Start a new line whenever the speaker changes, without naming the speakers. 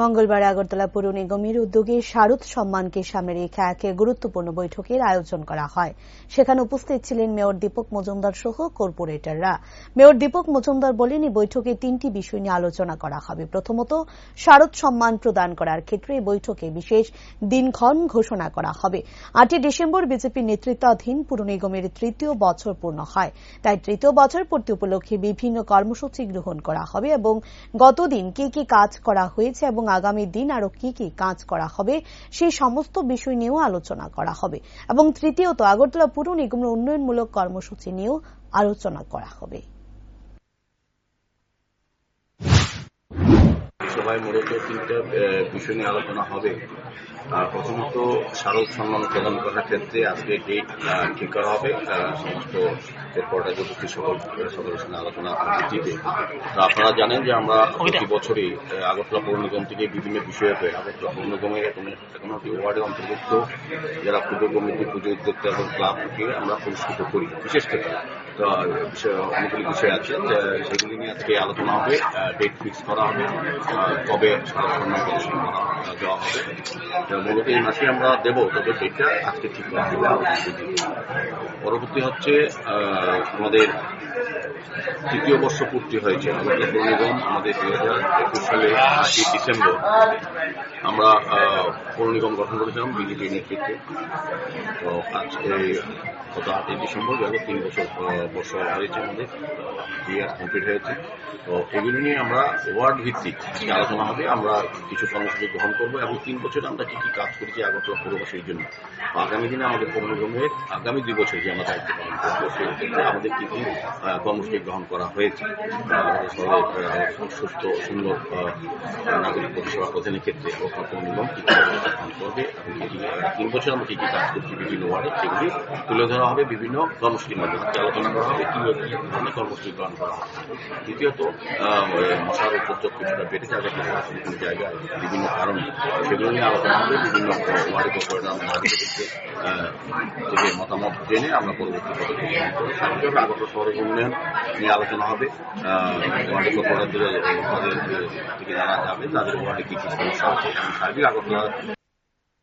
মঙ্গলবার আগরতলা পৌর নিগমের উদ্যোগে শারদ সম্মানকে সামনে রেখে এক গুরুত্বপূর্ণ বৈঠকের আয়োজন করা হয়। সেখানে উপস্থিত ছিলেন মেয়র দীপক মজুমদার সহ কর্পোরেটররা। মেয়র দীপক মজুমদার বলেন, এই বৈঠকে তিনটি বিষয় নিয়ে আলোচনা করা হবে। প্রথমত, শারদ সম্মান প্রদান করার ক্ষেত্রে এই বৈঠকে বিশেষ দিনক্ষণ ঘোষণা করা হবে। আটই ডিসেম্বর বিজেপি নেতৃত্বাধীন পুর নিগমের তৃতীয় বছর পূর্ণ হয়। তাই তৃতীয় বছর পূর্তি উপলক্ষে বিভিন্ন কর্মসূচি গ্রহণ করা হবে এবং গতদিন কি কি কাজ করা হয়েছে এবং আগামী দিন আরও কি কি কাজ করা হবে সেই সমস্ত বিষয় নিয়েও আলোচনা করা হবে। এবং তৃতীয়ত আগরতলা পুর নিগমের উন্নয়নমূলক কর্মসূচি নিয়েও আলোচনা করা হবে।
সভায় মূলত তিনটা বিষয় নিয়ে আলোচনা হবে। প্রথমত শারদ সম্মান প্রদান করার ক্ষেত্রে আজকে ডেট ঠিক করা হবে? সমস্ত হেডকোয়ার্টার উপস্থিত সকল সদস্যের সঙ্গে আলোচনা ভিত্তিতে তো আপনারা জানেন যে আমরা প্রতি বছরই আগরতলা পৌর নিগম থেকে বিভিন্ন বিষয়কে আগরতলা পৌর নিগমের এখন একান্নটি ওয়ার্ডের অন্তর্ভুক্ত যারা পুজো কমিটি পুজো উদ্যোক্তা এবং ক্লাবকে আমরা পুরস্কৃত করি বিশেষ করে। বিষয় অনেকগুলি বিষয় আছে সেগুলি নিয়ে আজকে আলোচনা হবে ডেট ফিক্স করা হবে কবে করা আহ, দেওয়া হবে। মূলত এই মাসে আমরা দেবো তবে ডেটটা আজকে ঠিক করা পরবর্তী হচ্ছে আমাদের তৃতীয় বর্ষ পূর্তি হয়েছে আমাদের নিগম আমাদের দুই হাজার একুশ সালে ডিসেম্বর। আমরা পৌর নিগম গঠন করেছিলাম বিজেপি নেতৃত্বে। তো আজকে গত আটই ডিসেম্বর গেল তিন বছর বছর বর্ষ হয়েছে আমাদের ইয়ার কমপ্লিট হয়েছে। তো এগুলো নিয়ে আমরা ওয়ার্ড ভিত্তিক আলোচনা হবে। আমরা কিছু কর্মসূচি গ্রহণ করব এবং তিন বছরে আমরা কি কি কাজ করেছি আগরতলা পৌরবাসীর জন্য। আগামী দিনে আমাদের পৌর নিগমের আগামী দুই বছর যে আমরা দায়িত্ব পালন করব, সেই ক্ষেত্রে আমাদের কি কি কর্মসূচি গ্রহণ করা হয়েছে। সুস্থ, সুন্দর নাগরিক পরিষেবা প্রদানের ক্ষেত্রে পৌর নিগম কি গ্রহণ করবে এবং তিন বছর আমরা কি কি কাজ করছি বিভিন্ন ওয়ার্ডে, সেগুলি তুলে ধরা হবে, বিভিন্ন কর্মসূচির মাধ্যমে আলোচনা করা হবে কি ধরনের কর্মসূচি গ্রহণ করা হবে। দ্বিতীয়ত মশার উপদ্রব কিছুটা বেড়ে যাবে বিভিন্ন জায়গায় বিভিন্ন কারণে সেগুলো নিয়ে আলোচনা হবে, বিভিন্ন ওয়ার্ডে কর্পোরেটর থেকে মতামত জেনে আমরা পরবর্তী পদক্ষেপ আগরতলা শহরের উন্নয়ন নিয়ে আলোচনা হবে। ওয়ার্ডে কর্পোরেটরদের তাদের থেকে যারা যাবে, তাদের ওয়ার্ডে কি কি সমস্যা আছে সার্বিক আগরতলা